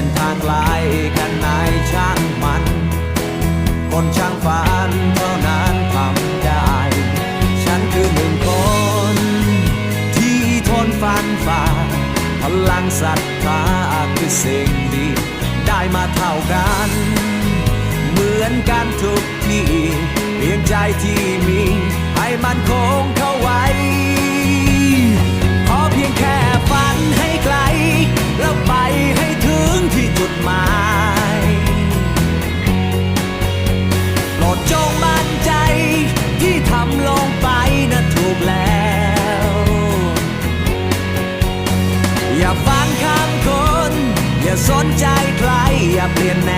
ส้นทางไกลแค่ไหนช่างมัน คนช่างฝันเท่านั้นทำได้ ฉันคือหนึ่งคน ที่ทนฟันฝ่า พลังศรัทธาคือสิ่งดี ได้มาเท่ากัน เหมือนกันทุกที่เพียงใจที่มีให้มัน อย่าฟังคำคน อย่าสนใจใคร อย่าเปลี่ยนแน